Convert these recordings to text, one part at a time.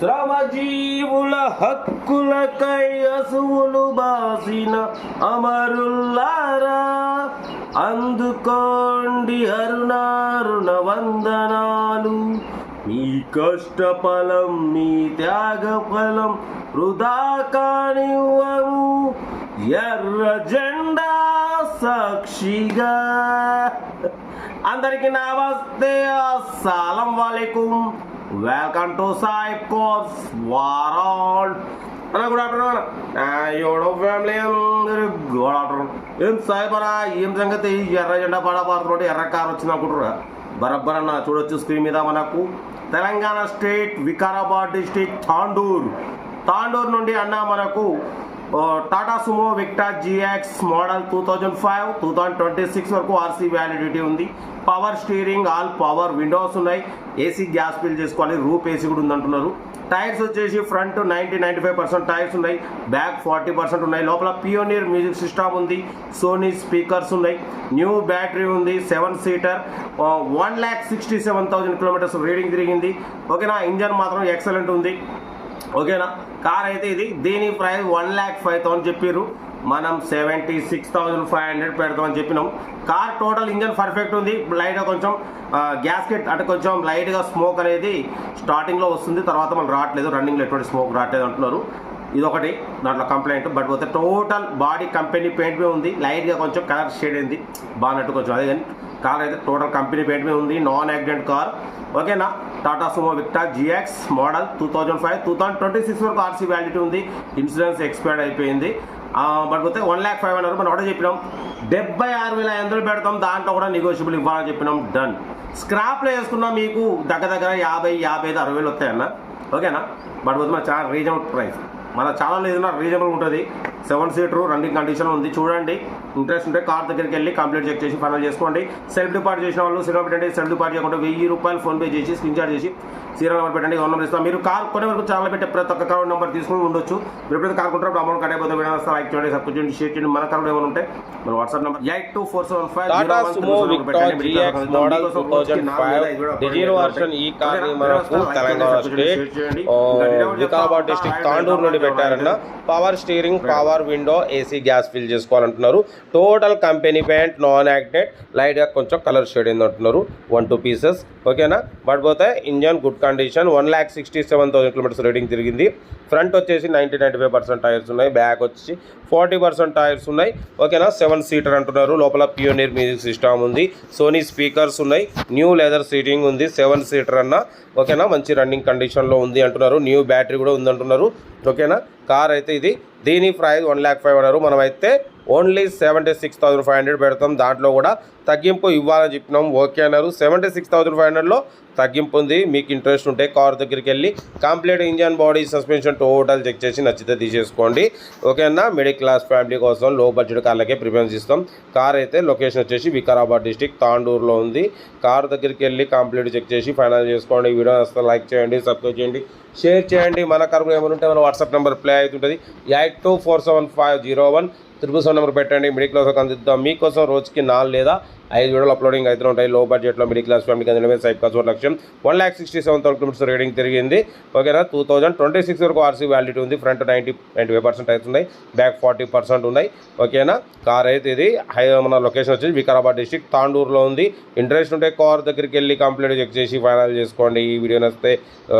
శ్రమజీవుల హక్కులకై అసువులు బాసిన అమరుల్లారా. అందుకోండి అరుణారుణ వందనాలు. మీ కష్ట ఫలం మీ త్యాగ ఫలం వృధా కానివ్వము ఎర్ర జెండా సాక్షిగా. అందరికీ నమస్తే అస్సలం వాలేకుం. వెల్కమ్ టు సాయి కోర్స్ వారాల్ అన్న గుడ్ ఆఫ్టర్నూన్ ఎవడో ఫ్యామిలీ అందరు గుడ్ ఆఫ్టర్నూన్ ఏం సాయిబరా ఏం సంగతి? ఎర్ర జెండా పడబారుతుంటే ఎర్ర కారు వచ్చింది అనుకుంటున్నా బరబ్బర్ చూడొచ్చు స్క్రీన్ మీద మనకు తెలంగాణ స్టేట్ వికారాబాద్ డిస్టిక్ తాండూర్. తాండూర్ నుండి అన్న మనకు Tata Sumo Victa GX model two thousand five two thousand twenty six వరకు ఆర్సీ వ్యాలిడిటీ ఉంది. Power steering all power windows ఉన్నాయి. ఏసీ గ్యాస్ ఫిల్ చేసుకోవాలి రూప్ ఏసీ కూడా ఉందంటున్నారు. టైర్స్ వచ్చేసి front ninety ninety five percent tyres ఉన్నాయి. Back forty percent ఉన్నాయి. లోపల పియోనియర్ మ్యూజిక్ సిస్టమ్ ఉంది. సోనీ స్పీకర్స్ ఉన్నాయి. న్యూ బ్యాటరీ ఉంది seven seater one lakh sixty seven thousand kilometres reading తిరిగింది. ఓకేనా ఇంజన్ మాత్రం ఎక్సలెంట్ ఉంది. ఓకేనా? కార్ అయితే ఇది. దీని price one lakh five thousand చెప్పారు మనం seventy six thousand five hundred పెడతామని చెప్పినాం. కార్ టోటల్ ఇంజన్ పర్ఫెక్ట్ ఉంది. లైట్గా కొంచెం గ్యాస్కెట్ అంటే కొంచెం లైట్గా స్మోక్ అనేది స్టార్టింగ్లో వస్తుంది. తర్వాత మనం రావట్లేదు. రన్నింగ్లో ఎటువంటి స్మోక్ రావట్లేదు అంటున్నారు. ఇది ఒకటి దాంట్లో కంప్లైంట్ బట్ పోతే టోటల్ బాడీ కంపెనీ పెయింట్ మీద ఉంది. లైట్గా కొంచెం కలర్ షేడ్ అయింది బాగున్నట్టు కొంచెం అదే కానీ కార్ అయితే టోటల్ కంపెనీ పెయింట్ మీద ఉంది. నాన్ యాక్సిడెంట్ కార్ ఓకేనా Tata Sumo Victa GX model two thousand five two thousand twenty six వరకు ఆర్సీ వ్యాలిటీ ఉంది. ఇన్సూరెన్స్ ఎక్స్పైర్డ్ అయిపోయింది. బట్ పోతే వన్ ల్యాక్ ఫైవ్ హండ్రెడ్ మనం ఒకటే చెప్పినాం. డెబ్బై ఆరు వేల ఐదు వందలు పెడతాం. దాంట్లో కూడా నెగోషియబుల్ ఇవ్వాలని చెప్పినాం. డన్ స్క్రాప్లో వేసుకున్నా మీకు దగ్గర దగ్గర యాభై యాభై ఐదు అరవై వేలు వస్తాయన్న. ఓకేనా బట్ పోతే మన చాలా రీజనబుల్ ప్రైస్ మన ఛానల్ ఏదైనా రీజనబుల్ ఉంటుంది. సెవెన్ సీటర్ రన్నింగ్ కండిషన్ ఉంది. చూడండి. ఇంట్రెస్ట్ ఉంటే కార్ దగ్గరికి వెళ్ళి కంప్లీట్ చెక్ చేసి ఫైనల్ చేసుకోండి. సెల్ఫ్ డిపార్ట్ చేసిన వాళ్ళు సినిమా పెట్టండి. సెల్ఫ్ డిపార్ట్ చేయకుండా వెయ్యి రూపాయలు ఫోన్పే చేసి స్క్రీన్ చార్జ్ చేసి సీరియల్ నెంబర్ పెట్టండి ఫోన్ నెంబర్ ఇస్తాం మీరు కార్ కొనే వరకు ఛానల్ పెట్టే ప్రతి ఒక్క కార్ నెంబర్ తీసుకుని ఉండొచ్చు మీరు ఎప్పుడైతే కార్ కొంటారో అమౌంట్ కట్ అయిపోతే లైక్ చేయండి సబ్స్క్రైబ్ చేయండి షేర్ చేయండి మన కార్ ఏమైనా ఉంటే మన WhatsApp number eight two four seven five Tata Sumo Victa GX model two thousand five diesel version ఈ కార్ని మనకు తెలంగాణ స్టేట్ వికారాబాద్ డిస్టిక్ తాండూరు నుండి పెట్టారన్న power steering power window AC gas fill చేసుకోవాలంటున్నారు total company paint non acted లైట్గా కొంచెం colour shade అయింది అంటున్నారు one two pieces ఓకేనా but పోతే engine good condition one lakh sixty seven thousand kilometres rating తిరిగింది. ఫ్రంట్ వచ్చేసి ninety ninety five percent tyres ఉన్నాయి. Back వచ్చి ఫార్టీ పర్సెంట్ టైర్స్ ఉన్నాయి. ఓకేనా సెవెన్ సీటర్ అంటున్నారు. లోపల పియోనీర్ మ్యూజిక్ సిస్టమ్ ఉంది. సోనీ స్పీకర్స్ ఉన్నాయి. న్యూ లెదర్ సీటింగ్ ఉంది. సెవెన్ సీటర్ అన్న. ఓకేనా మంచి రన్నింగ్ కండిషన్లో ఉంది అంటున్నారు. న్యూ బ్యాటరీ కూడా ఉంది అంటున్నారు ఓకేనా? కార్ అయితే ఇది. దీని ప్రైస్ వన్ ల్యాక్ ఫైవ్ అన్నారు. మనమైతే only seventy six thousand five hundred పెడతాం. దాంట్లో కూడా తగ్గింపు ఇవ్వాలని చెప్పినాం. ఓకే అన్నారు. సెవెంటీ సిక్స్ థౌసండ్ ఫైవ్ హండ్రెడ్లో తగ్గింపు ఉంది. మీకు ఇంట్రెస్ట్ ఉంటే కార్ దగ్గరికి వెళ్ళి complete engine body suspension total check చేసి నచ్చితే తీసేసుకోండి. ఓకేనా మిడిల్ క్లాస్ ఫ్యామిలీ కోసం లో బడ్జెట్ కార్లకే ప్రిఫరెన్స్ ఇస్తాం. కార్ అయితే లొకేషన్ వచ్చేసి వికారాబాద్ డిస్టిక్ తాండూరులో ఉంది. కార్ దగ్గరికి వెళ్ళి కంప్లీట్ చెక్ చేసి ఫైనల్ చేసుకోండి. వీడియో వస్తే లైక్ చేయండి సబ్స్క్రైబ్ చేయండి. షేర్ చేయండి. మన కరువు ఏమైనా ఉంటే మన వాట్సాప్ నెంబర్ ప్లే అవుతుంటుంది. Eight two four seven five zero one triple seven number పెట్టండి. Middle class అందిద్దాం. మీకోసం రోజుకి నాలుగు లేదా ఐదు వీడియోలు అప్లోడింగ్ అయితే ఉంటాయి. లో బడ్జెట్లో మిడిల్ క్లాస్ ఫ్యామిలీకి అందడమే సైప్ కాస్ట్ లక్ష్యం one lakh sixty seven thousand kilometres rating తిరిగింది. ఓకేనా? టూ థౌసండ్ ట్వంటీ సిక్స్ వరకు ఆర్సీ వ్యాలిటీ ఉంది. Front ninety ninety five percent అవుతున్నాయి బ్యాక్ ఫార్టీ పర్సెంట్ ఉన్నాయి. ఓకేనా? కార్ అయితే ఇది. హై మన లొకేషన్ వచ్చేసి వికారాబాద్ డిస్టిక్ తాండూరులో ఉంది. ఇంట్రెస్ట్ ఉంటే కార్ దగ్గరికి వెళ్ళి కంప్లీట్ చెక్ చేసి ఫైనల్ చేసుకోండి. ఈ వీడియో నచ్చితే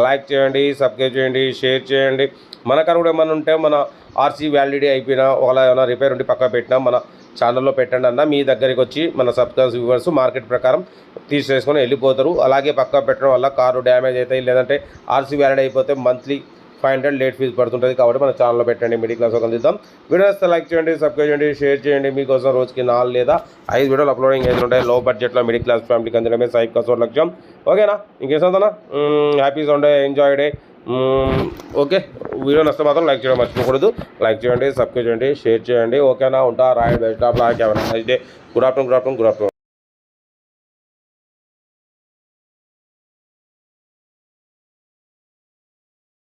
లైక్ చేయండి సబ్స్క్రైబ్ చేయండి షేర్ చేయండి. మన కార్ కూడా ఏమైనా ఉంటే మన ఆర్సీ వ్యాలిడిటీ అయిపోయినా ఒకవేళ ఏమైనా రిపేర్ ఉంటే పక్క పెట్టినా మన ఛానల్లో పెట్టండి అన్న. మీ దగ్గరికి వచ్చి మన సబ్స్క్రైబ్ వ్యూవర్స్ మార్కెట్ ప్రకారం తీసేసుకొని వెళ్ళిపోతారు. అలాగే పక్క పెట్టడం వల్ల కారు డ్యామేజ్ అవుతాయి లేదంటే ఆర్సీ వ్యాలిడ్ అయిపోతే monthly five hundred late fee పడుతుంటుంది. కాబట్టి మన ఛానల్లో పెట్టండి మిడిల్ క్లాస్ ఒక అందిద్దాం. వీడియో వస్తే లైక్ చేయండి సబ్స్క్రైబ్ చేయండి షేర్ చేయండి. మీకోసం రోజుకి నాలుగు లేదా ఐదు వీడియోలు అప్లోడింగ్ అయితే ఉంటాయి లో బడ్జెట్లో మిడిల్ క్లాస్ ఫ్యామిలీకి అందడమే సైప్ కాసో లక్ష్యం ఓకేనా? ఇంకేం సంతనా happy Sunday enjoy day. Okay. Video నచ్చితే మాత్రం లైక్ చేయడం మర్చిపోకూడదు. లైక్ చేయండి సబ్స్క్రైబ్ చేయండి షేర్ చేయండి. ఓకేనా? ఉంటా? Royal best of luck. ఎవరైనా good afternoon good afternoon good afternoon